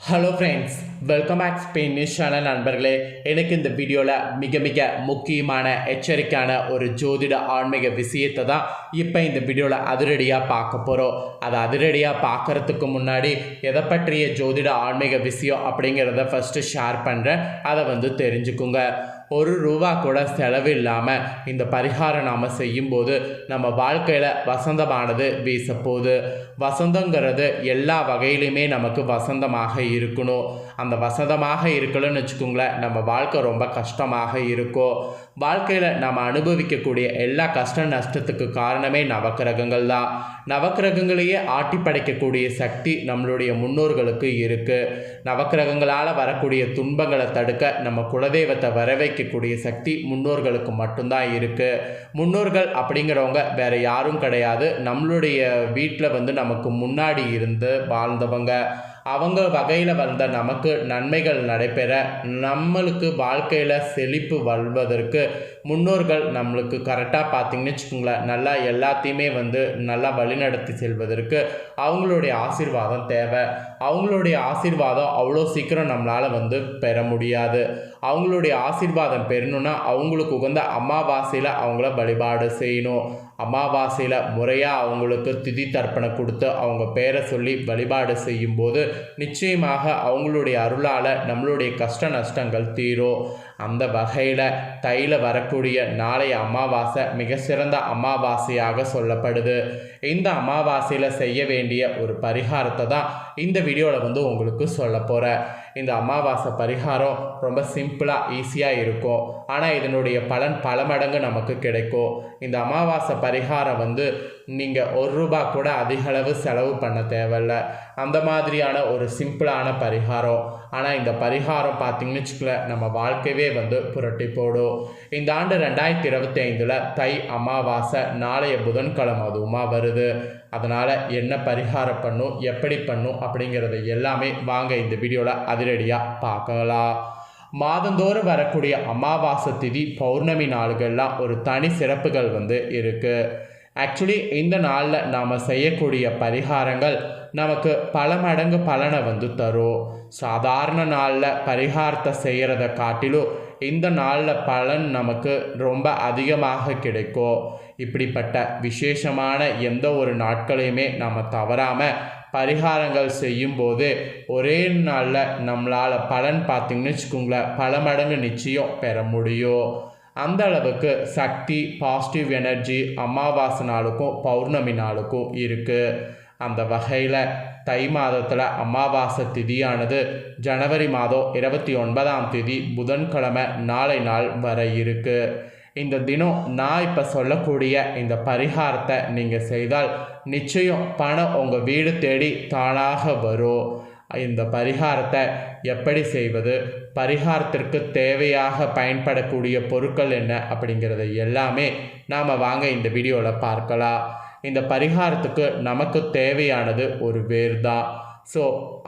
Hello friends welcome back Spain news channel நண்பர்களே. எனக்கு இந்த வீடியோவில் மிக மிக முக்கியமான எச்சரிக்கையான ஒரு ஜோதிட ஆன்மீக விஷயத்தை தான் இப்போ இந்த வீடியோவில் அதிரடியாக பார்க்க போகிறோம் அதை அதிரடியாக பார்க்கறதுக்கு முன்னாடி எதை பற்றிய ஜோதிட ஆன்மீக விஷயம் அப்படிங்கிறத ஃபஸ்ட்டு ஷேர் பண்ணுறேன் அதை வந்து தெரிஞ்சுக்குங்க. ஒரு ரூபா கூட செலவு இல்லாமல் இந்த பரிகாரம் நாம் செய்யும்போது நம்ம வாழ்க்கையில் வசந்தமானது வீசப்போகுது வசந்தங்கிறது எல்லா வகையிலுமே நமக்கு வசந்தமாக இருக்கணும். அந்த வசதமாக இருக்கணும்னு வச்சுக்கோங்களேன் நம்ம வாழ்க்கை ரொம்ப கஷ்டமாக இருக்கும். வாழ்க்கையில் நம்ம அனுபவிக்கக்கூடிய எல்லா கஷ்ட நஷ்டத்துக்கு காரணமே நவக்கிரகங்கள் தான். நவக்கிரகங்களையே ஆட்டி படைக்கக்கூடிய சக்தி நம்மளுடைய முன்னோர்களுக்கு இருக்குது நவக்கிரகங்களால் வரக்கூடிய துன்பங்களை தடுக்க நம்ம குலதெய்வத்தை வர வைக்கக்கூடிய சக்தி முன்னோர்களுக்கு மட்டும்தான் இருக்குது முன்னோர்கள் அப்படிங்கிறவங்க வேறு யாரும் கிடையாது. நம்மளுடைய வீட்டில் வந்து நமக்கு முன்னாடி இருந்து வாழ்ந்தவங்க. அவங்க வகையில் வந்த நமக்கு நன்மைகள் நடைபெற நம்மளுக்கு வாழ்க்கையில் செழிப்பு வல்வதற்கு முன்னோர்கள் நம்மளுக்கு கரெக்டாக பார்த்தீங்கன்னு வச்சுக்கோங்களேன். நல்லா எல்லாத்தையுமே வந்து நல்லா வழிநடத்தி செல்வதற்கு அவங்களுடைய ஆசீர்வாதம் தேவை. அவங்களுடைய ஆசீர்வாதம் அவ்வளோ சீக்கிரம் நம்மளால் வந்து பெற முடியாது. அவங்களுடைய ஆசீர்வாதம் பெறணும்னா அவங்களுக்கு உகந்த அமாவாசையில் அவங்கள வழிபாடு செய்யணும். அமாவாசையில் முறையாக அவங்களுக்கு திதி தர்ப்பணம் கொடுத்து அவங்க பேரை சொல்லி வழிபாடு செய்யும்போது நிச்சயமாக அவங்களுடைய அருளால் நம்மளுடைய கஷ்ட நஷ்டங்கள் தீரும் அந்த வகையில் தையில் வரக்கூடிய நாளைய அமாவாசை மிக சிறந்த அமாவாசையாக சொல்லப்படுது. இந்த அமாவாசையில் செய்ய வேண்டிய ஒரு பரிகாரத்தை தான் இந்த வீடியோவில் வந்து உங்களுக்கு சொல்ல போகிறேன் இந்த அமாவாசை பரிகாரம் ரொம்ப சிம்பிளாக ஈஸியாக இருக்கும். ஆனால் இதனுடைய பலன் பல மடங்கு நமக்கு கிடைக்கும். இந்த அமாவாசை பரிகாரம் வந்து நீங்கள் ஒரு ரூபா கூட அதிகளவு செலவு பண்ண தேவையில்ல. அந்த மாதிரியான ஒரு சிம்பிளான பரிகாரம். ஆனால் இந்த பரிகாரம் பார்த்தீங்கன்னு வச்சுக்கல நம்ம வாழ்க்கையே வந்து புரட்டி போடும். இந்த ஆண்டு ரெண்டாயிரத்தி இருபத்தி ஐந்தில் தை அமாவாசை நாளைய புதன்கிழமை அதுவுமா வருது. அதனால் என்ன பரிகாரம் பண்ணும் எப்படி பண்ணும் அப்படிங்கிறத எல்லாமே வாங்க இந்த வீடியோவில் அதிரடியாக பார்க்கலாம். மாதந்தோறும் வரக்கூடிய அமாவாசை திதி பௌர்ணமி நாளுகள்லாம் ஒரு தனி சிறப்புகள் வந்து இருக்குது ஆக்சுவலி இந்த நாளில் நாம் செய்யக்கூடிய பரிகாரங்கள் நமக்கு பல மடங்கு பலனை வந்து தரும். சாதாரண நாளில் பரிகாரத்தை செய்கிறத காட்டிலும் இந்த நாளில் பலன் நமக்கு ரொம்ப அதிகமாக கிடைக்கும். இப்படிப்பட்ட விசேஷமான எந்த ஒரு நாட்களையுமே நாம் தவறாமல் பரிகாரங்கள் செய்யும்போது ஒரே நாளில் நம்மளால் பலன் பார்த்திங்கன்னு வச்சுக்கோங்களேன் பல மடங்கு நிச்சயம் பெற முடியும். அந்த அளவுக்கு சக்தி பாசிட்டிவ் எனர்ஜி அமாவாசை நாளுக்கும் பௌர்ணமி நாளுக்கும் இருக்குது அந்த வகையில் தை மாதத்தில் அமாவாசை திதியானது ஜனவரி மாதம் இருபத்தி ஒன்பதாம் தேதி புதன்கிழமை நாளை நாள் வர இருக்குது இந்த தினம் நான் இப்போ சொல்லக்கூடிய இந்த பரிகாரத்தை நீங்கள் செய்தால் நிச்சயம் பணம் உங்கள் வீடு தேடி தானாக வரும். இந்த பரிகாரத்தை எப்படி செய்வது? பரிகாரத்திற்கு தேவையாக பயன்படக்கூடிய பொருட்கள் என்ன? அப்படிங்கிறத எல்லாமே நாம் வாங்க இந்த வீடியோவில் பார்க்கலாம். இந்த பரிகாரத்துக்கு நமக்கு தேவையானது ஒரு வேர் தான் ஸோ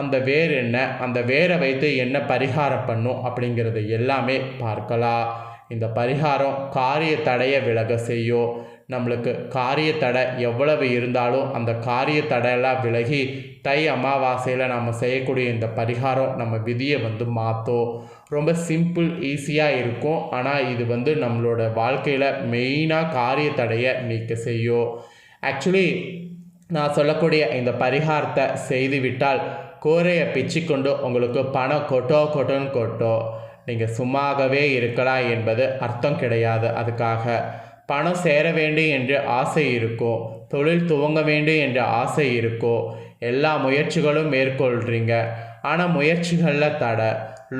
அந்த வேர் என்ன? அந்த வேரை வைத்து என்ன பரிகாரம் பண்ணும்? அப்படிங்கிறத எல்லாமே பார்க்கலாம். இந்த பரிகாரம் காரிய தடையை விலக செய்யும் நம்மளுக்கு காரிய தடை எவ்வளவு இருந்தாலும் அந்த காரிய தடையெல்லாம் விலகி தை அமாவாசையில் நம்ம செய்யக்கூடிய இந்த பரிகாரம் நம்ம விதியை வந்து மாற்றும் ரொம்ப சிம்பிள் ஈஸியாக இருக்கும். ஆனால் இது வந்து நம்மளோட வாழ்க்கையில் மெயினாக காரிய தடையை நீக்க செய்யும் ஆக்சுவலி நான் சொல்லக்கூடிய இந்த பரிகாரத்தை செய்துவிட்டால் கோரையை பிச்சிக்கொண்டு உங்களுக்கு பணம் கொட்டோ கொட்டோன்னு கொட்டோ. நீங்கள் சும்மாகவே இருக்கலாம் என்பது அர்த்தம் கிடையாது. அதுக்காக பணம் சேர வேண்டும் என்று ஆசை இருக்கும் தொழில் துவங்க வேண்டும் என்ற ஆசை இருக்கும் எல்லா முயற்சிகளும் மேற்கொள்கிறீங்க ஆனால் முயற்சிகளில் தடை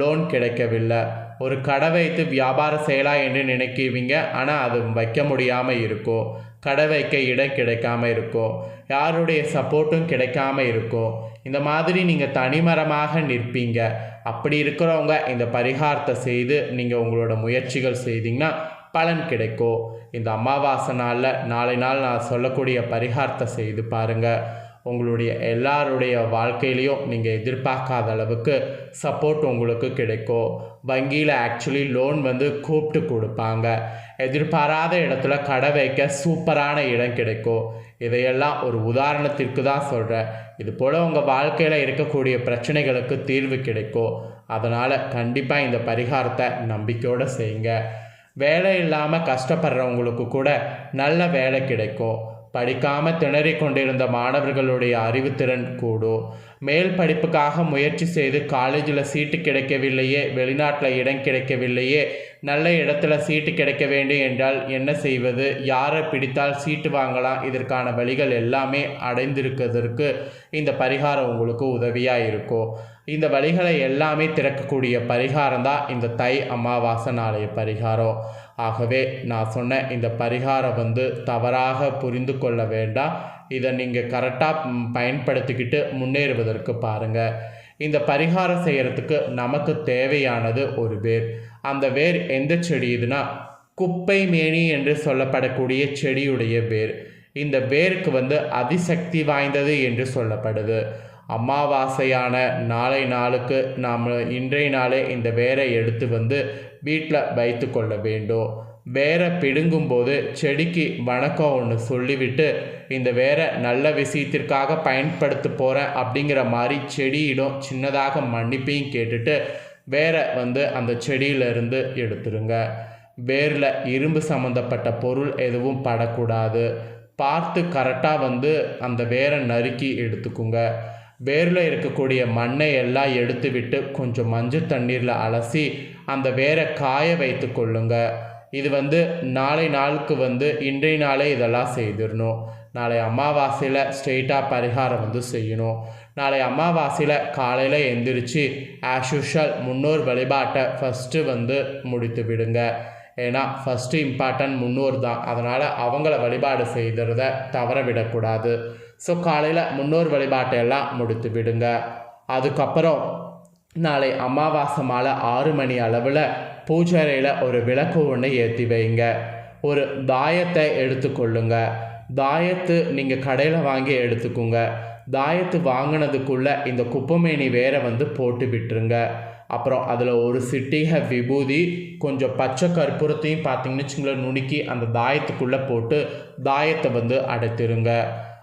லோன் கிடைக்கவில்லை. ஒரு கடை வைத்து வியாபாரம் செய்யலாம் என்று நினைக்குவீங்க ஆனால் அது வைக்க முடியாமல் இருக்கும் கடை வைக்க இடம் கிடைக்காம இருக்கும் யாருடைய சப்போர்ட்டும் கிடைக்காம இருக்கும் இந்த மாதிரி நீங்கள் தனிமரமாக நிற்பீங்க. அப்படி இருக்கிறவங்க இந்த பரிகாரத்தை செய்து நீங்கள் உங்களோட முயற்சிகள் செய்தீங்கன்னா பலன் கிடைக்கும். இந்த அமாவாசை நாளில் நாளை நாள் நான் சொல்லக்கூடிய பரிகாரத்தை செய்து பாருங்கள் உங்களுடைய எல்லாருடைய வாழ்க்கையிலையும் நீங்கள் எதிர்பார்க்காத அளவுக்கு சப்போர்ட் உங்களுக்கு கிடைக்கும். வங்கியில் ஆக்சுவலி லோன் வந்து கூப்பிட்டு கொடுப்பாங்க. எதிர்பாராத இடத்துல கடை வைக்க சூப்பரான இடம் கிடைக்கும். இதையெல்லாம் ஒரு உதாரணத்திற்கு தான் சொல்கிறேன் இது போல் உங்கள் வாழ்க்கையில் இருக்கக்கூடிய பிரச்சனைகளுக்கு தீர்வு கிடைக்கும். அதனால் கண்டிப்பாக இந்த பரிகாரத்தை நம்பிக்கையோடு செய்யுங்க. வேலை இல்லாமல் கஷ்டப்படுறவங்களுக்கு கூட நல்ல வேலை கிடைக்கும். படிக்காமல் திணறிக் கொண்டிருந்த மாணவர்களுடைய அறிவுத்திறன் கூடும் மேல் படிப்புக்காக முயற்சி செய்து காலேஜில் சீட்டு கிடைக்கவில்லையே வெளிநாட்டில் இடம் கிடைக்கவில்லையே நல்ல இடத்துல சீட்டு கிடைக்க வேண்டும் என்றால் என்ன செய்வது? யாரை பிடித்தால் சீட்டு வாங்கலாம்? இதற்கான வழிகள் எல்லாமே அடைந்திருக்கிறதற்கு இந்த பரிகாரம் உங்களுக்கு உதவியாக இருக்கும் இந்த வழிகளை எல்லாமே திறக்கக்கூடிய பரிகாரம் தான் இந்த தை அமாவாசை நாளைய பரிகாரம். ஆகவே நான் சொன்ன இந்த பரிகாரம் வந்து தவறாக புரிந்து கொள்ள வேண்டாம். இதை நீங்கள் கரெக்டாக பயன்படுத்திக்கிட்டு முன்னேறுவதற்கு பாருங்கள் இந்த பரிகாரம் செய்கிறதுக்கு நமக்கு தேவையானது ஒரு வேர். அந்த வேர் எந்த செடி இதுனா குப்பை மேனி என்று சொல்லப்படக்கூடிய செடியுடைய வேர். இந்த வேருக்கு வந்து அதிசக்தி வாய்ந்தது என்று சொல்லப்படுது. அமாவாசையான நாளை நாளுக்கு நாம் இன்றைய நாளே இந்த வேரை எடுத்து வந்து வீட்டில் வைத்து கொள்ள வேண்டும். வேரை பிடுங்கும்போது செடிக்கு வணக்கம் ஒன்று சொல்லிவிட்டு இந்த வேரை நல்ல விஷயத்திற்காக பயன்படுத்த போகிறேன் அப்படிங்கிற மாதிரி செடியிடம் சின்னதாக மன்னிப்பையும் கேட்டுட்டு வேரை வந்து அந்த செடியிலிருந்து எடுத்துருங்க. வேரில் இரும்பு சம்மந்தப்பட்ட பொருள் எதுவும் படக்கூடாது. பார்த்து கரெக்டாக வந்து அந்த வேரை நறுக்கி எடுத்துக்குங்க. வேரில் இருக்கக்கூடிய மண்ணை எல்லாம் எடுத்து விட்டு கொஞ்சம் மஞ்சள் தண்ணீரில் அலசி அந்த வேரை காய வைத்து கொள்ளுங்க. இது வந்து நாளை நாளுக்கு வந்து இன்றைய நாளே இதெல்லாம் செய்திடணும். நாளை அமாவாசையில் ஸ்ட்ரெயிட்டாக பரிகாரம் வந்து செய்யணும். நாளை அமாவாசையில் காலையில் எந்திரிச்சு ஆஸ் யூஷுவல் முன்னோர் வழிபாட்டை ஃபஸ்ட்டு வந்து முடித்து விடுங்க. ஏன்னா ஃபஸ்ட்டு இம்பார்ட்டன்ட் முன்னோர் தான். அதனால் அவங்கள வழிபாடு செய்கிறத தவற விடக்கூடாது. ஸோ காலையில் முன்னோர் வழிபாட்டை எல்லாம் முடித்து விடுங்க. அதுக்கப்புறம் நாளை அமாவாசை மாலை ஆறு மணி அளவில் பூஜை ஒரு விளக்கு ஒன்று ஏற்றி வைங்க. ஒரு தாயத்தை எடுத்துக்கொள்ளுங்க தாயத்து நீங்கள் கடையில் வாங்கி எடுத்துக்கோங்க. தாயத்து வாங்கினதுக்குள்ளே இந்த குப்பமேனி வேற வந்து போட்டு விட்டுருங்க. அப்புறம் அதில் ஒரு சிட்டிகை விபூதி கொஞ்சம் பச்சை கற்பூரத்தையும் பார்த்தீங்கன்னு வச்சுங்களேன் நுணுக்கி அந்த தாயத்துக்குள்ளே போட்டு தாயத்தை வந்து அடைத்திருங்க.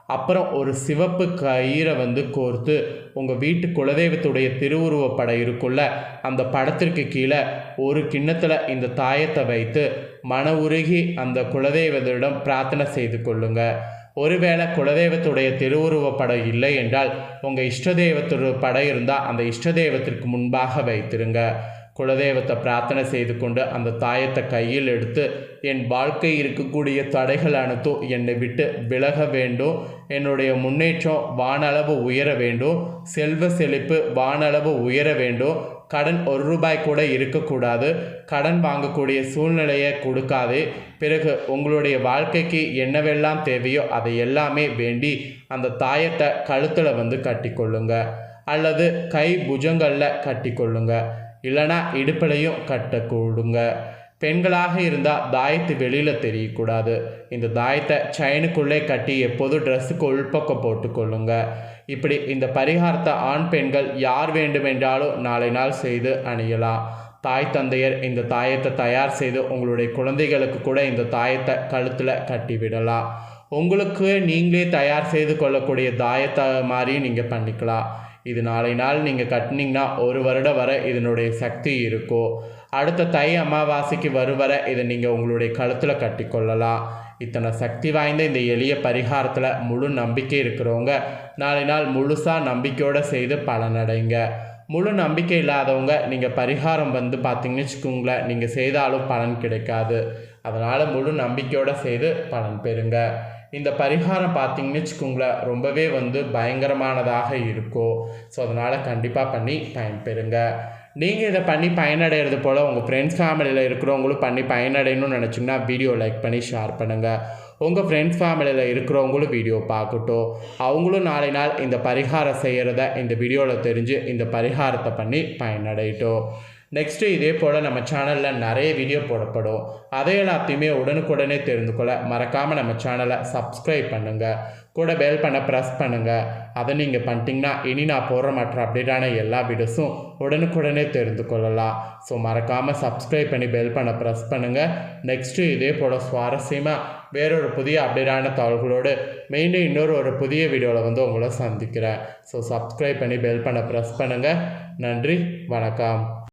அப்புறம் ஒரு சிவப்பு கயிறை வந்து கோர்த்து உங்கள் வீட்டு குலதெய்வத்துடைய திருவுருவப் படம் இருக்குள்ள அந்த படத்திற்கு கீழே ஒரு கிண்ணத்தில் இந்த தாயத்தை வைத்து மன உருகி அந்த குலதெய்வத்திடம் பிரார்த்தனை செய்து கொள்ளுங்கள் ஒருவேளை குலதெய்வத்துடைய திருவுருவப் படம் இல்லை என்றால் உங்கள் இஷ்ட தெய்வத்தோட படம் இருந்தால் அந்த இஷ்ட தெய்வத்திற்கு முன்பாக வைத்திருங்க. குலதெய்வத்தை பிரார்த்தனை செய்து கொண்டு அந்த தாயத்தை கையில் எடுத்து என் வாழ்க்கை இருக்கக்கூடிய தடைகள் அனைத்தும் என்னை விட்டு விலக வேண்டும். என்னுடைய முன்னேற்றம் வானளவு உயர வேண்டும். செல்வ செழிப்பு வானளவு உயர வேண்டும். கடன் ஒரு ரூபாய் கூட இருக்கக்கூடாது. கடன் வாங்கக்கூடிய சூழ்நிலையை கொடுக்காது. பிறகு உங்களுடைய வாழ்க்கைக்கு என்னவெல்லாம் தேவையோ அதை எல்லாமே வேண்டி அந்த தாயத்தை கழுத்தில் வந்து கட்டிக்கொள்ளுங்க. அல்லது கை புஜங்களில் கட்டிக்கொள்ளுங்க. இல்லைனா இடுப்பிலையும் கட்ட கொடுங்க பெண்களாக இருந்தால் தாயத்து வெளியில் தெரியக்கூடாது. இந்த தாயத்தை செயினுக்குள்ளே கட்டி எப்போதும் ட்ரெஸ்ஸுக்கு உள்பக்கம் போட்டுக்கொள்ளுங்கள் இப்படி இந்த பரிகாரத்தை ஆண் பெண்கள் யார் வேண்டுமென்றாலும் நாளை நாள் செய்து அணியலாம். தாய் தந்தையர் இந்த தாயத்தை தயார் செய்து உங்களுடைய குழந்தைகளுக்கு கூட இந்த தாயத்தை கழுத்தில் கட்டி விடலாம். உங்களுக்கு நீங்களே தயார் செய்து கொள்ளக்கூடிய தாயத்தை மாதிரி நீங்கள் பண்ணிக்கலாம். இது நாளை நாள் நீங்கள் கட்டினீங்கன்னா ஒரு வருடம் வரை இதனுடைய சக்தி இருக்கும். அடுத்த தை அமாவாசைக்கு வரும் வரை இதை நீங்கள் உங்களுடைய கழுத்தில் கட்டிக்கொள்ளலாம். இத்தனை சக்தி வாய்ந்த இந்த எளிய பரிகாரத்தில் முழு நம்பிக்கை இருக்கிறவங்க நாளை நாள் முழுசாக நம்பிக்கையோடு செய்து பலனடைங்க. முழு நம்பிக்கை இல்லாதவங்க நீங்கள் பரிகாரம் வந்து பார்த்தீங்கன்னு வச்சுக்கோங்களேன் நீங்கள் செய்தாலும் பலன் கிடைக்காது. அதனால் முழு நம்பிக்கையோடு செய்து பலன் பெறுங்க. இந்த பரிகாரம் பார்த்தீங்கன்னு வச்சுக்கோங்களேன் ரொம்பவே வந்து பயங்கரமானதாக இருக்கும். ஸோ அதனால் கண்டிப்பாக பண்ணி பயன்பெறுங்க. நீங்கள் இதை பண்ணி பயனடைகிறது போல் உங்கள் ஃப்ரெண்ட்ஸ் ஃபேமிலியில் இருக்கிறவங்களும் பண்ணி பயனடையணும்னு நினச்சிங்கன்னா வீடியோ லைக் பண்ணி ஷேர் பண்ணுங்கள் உங்கள் ஃப்ரெண்ட்ஸ் ஃபேமிலியில் இருக்கிறவங்களும் வீடியோ பார்க்கட்டும். அவங்களும் நாளை நாள் இந்த பரிகாரம் செய்கிறத இந்த வீடியோவில் தெரிஞ்சு இந்த பரிகாரத்தை பண்ணி பயனடையட்டும். நெக்ஸ்ட்டு இதே போல் நம்ம சேனலில் நிறைய வீடியோ போடப்படும். அதை எல்லாத்தையுமே உடனுக்குடனே தெரிந்து கொள்ள மறக்காமல் நம்ம சேனலை சப்ஸ்கிரைப் பண்ணுங்கள் கூட பெல் பண்ண ப்ரெஸ் பண்ணுங்கள் அதை நீங்கள் பண்ணிட்டீங்கன்னா இனி நான் போடுற மற்ற அப்டேட்டான எல்லா வீடியோஸும் உடனுக்குடனே தெரிந்து கொள்ளலாம். ஸோ மறக்காமல் சப்ஸ்கிரைப் பண்ணி பெல் பண்ண ப்ரெஸ் பண்ணுங்கள் நெக்ஸ்ட்டு இதே போல் சுவாரஸ்யமாக வேறொரு புதிய அப்டேட்டான தகவல்களோடு மெயினாக இன்னொரு ஒரு புதிய வீடியோவில் வந்து உங்களை சந்திக்கிறேன். ஸோ சப்ஸ்கிரைப் பண்ணி பெல் பண்ண ப்ரெஸ் பண்ணுங்கள் நன்றி வணக்கம்.